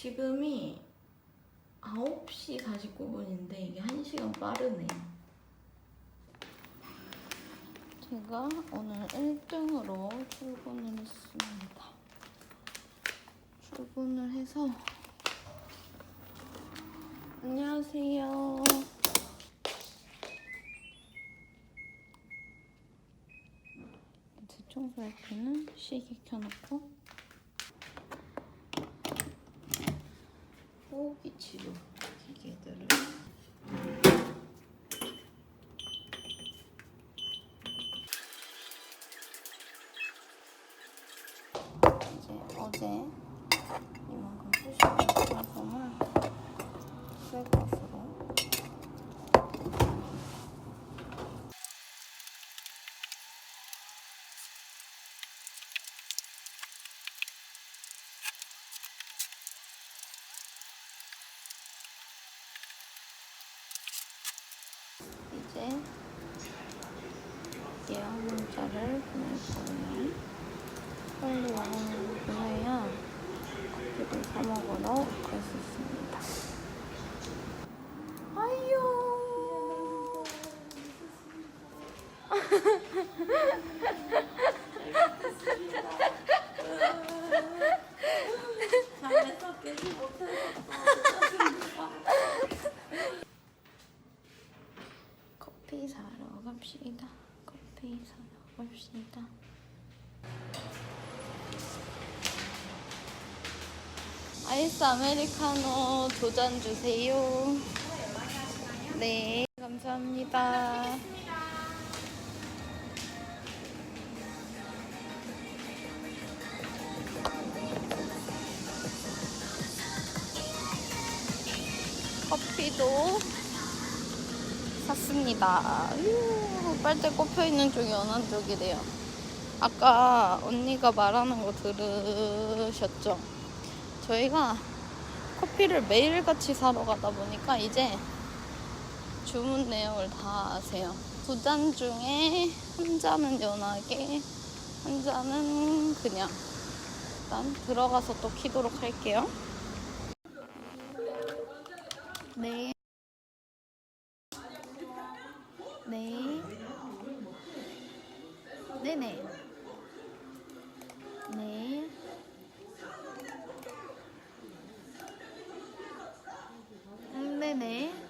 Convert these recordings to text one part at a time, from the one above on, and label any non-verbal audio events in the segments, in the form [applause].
지금이 9시 49분인데 이게 1시간 빠르네요. 제가 오늘 1등으로 출근을 했습니다. 출근을 해서 안녕하세요. 대청소할 때는 시계 켜놓고 호흡기 치료 기계들을. 이제 어제 이만큼 제품을 새 것으로 이제 예약 문자를 보낼 거예요. 빨리 와서 보내야 커피를 사 먹으러 갈 수 있습니다. 아유. 잘해서 깨지 못해서 커피 사러 갑시다. 커피 갑시다. 아이스 아메리카노 두 잔 주세요. 네, 감사합니다. 커피도 샀습니다. 휴, 빨대 꼽혀 있는 쪽이 어느 쪽이래요. 아까 언니가 말하는 거 들으셨죠? 저희가 커피를 매일같이 사러 가다 보니까 이제 주문 내역을 다 아세요. 두 잔 중에 한 잔은 연하게, 한 잔은 그냥. 일단 들어가서 또 키도록 할게요. 네. 네. 네네. 네. 음, 네네.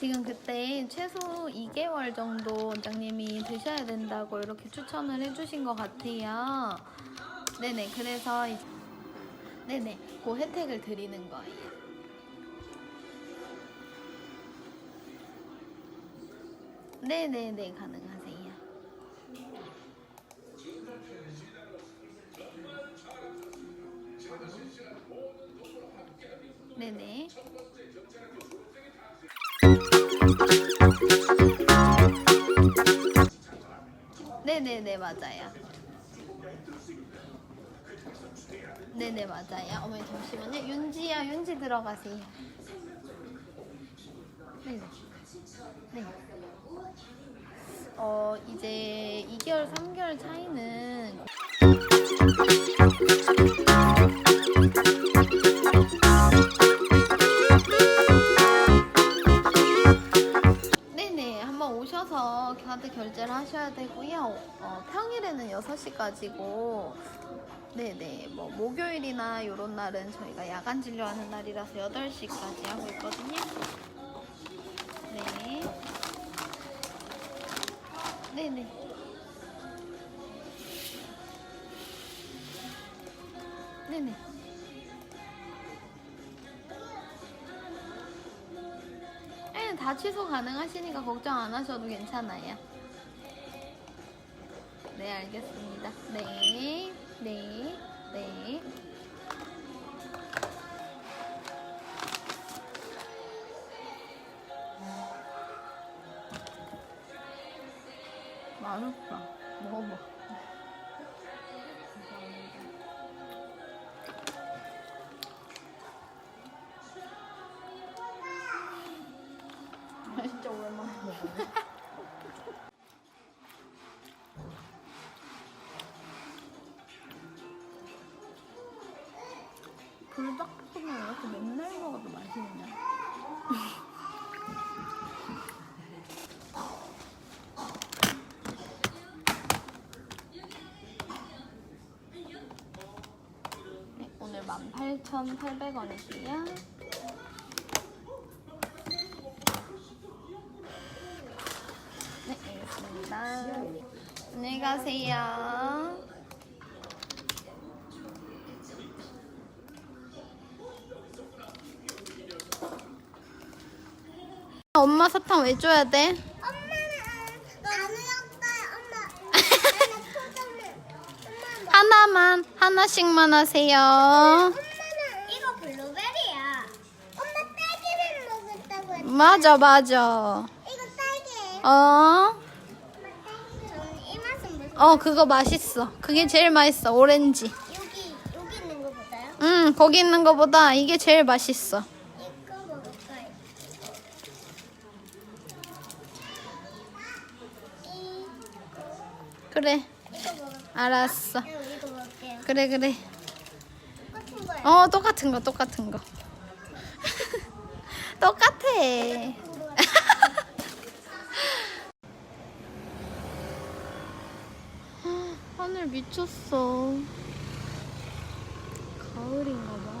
지금 그때 최소 2개월 정도 원장님이 드셔야 된다고 이렇게 추천을 해주신 것 같아요. 네네, 그래서 이제 네네, 그 혜택을 드리는 거예요. 네네네, 가능하세요. 네네. 네네네 맞아요. 네네 맞아요. 어머니 잠시만요. 윤지야 윤지 들어가세요. 네네. 네. 어 이제 2개월 3개월 차이는 되고요 어, 평일에는 6시까지고 네네 뭐 목요일이나 요런 날은 저희가 야간 진료하는 날이라서 8시까지 하고 있거든요. 네. 네네. 네네. 네, 다 취소 가능하시니까 걱정 안 하셔도 괜찮아요. 네, 알겠습니다. 네, 네, 네. 맛있다. 먹어봐. 아, 진짜 오랜만에 먹어. [laughs] 18,800원이고요. 네, 알겠습니다. 안녕히 가세요. 엄마 사탕 왜 줘야 돼? 엄마는 나는 아빠 엄마 나는 포도는 엄마 하나만 하나씩만 하세요. 블루베리야 엄마 딸기를 먹었다고 했 맞아 맞아. 이거 딸기예요 어? 저는 이 맛은 무슨 어 그거 맛있어. 그게 제일 맛있어. 오렌지. 여기 여기 있는 거 보다요? 응 거기 있는 거보다 이게 제일 맛있어. 이거 먹을까요? 이 그래 이거 먹을까요? 알았어. 이거 이거 먹을게요 그래 그래. 똑같은 거예요 어 똑같은 거 똑같은 거. [laughs] 똑같아. [laughs] 하늘 미쳤어. 가을인가 봐.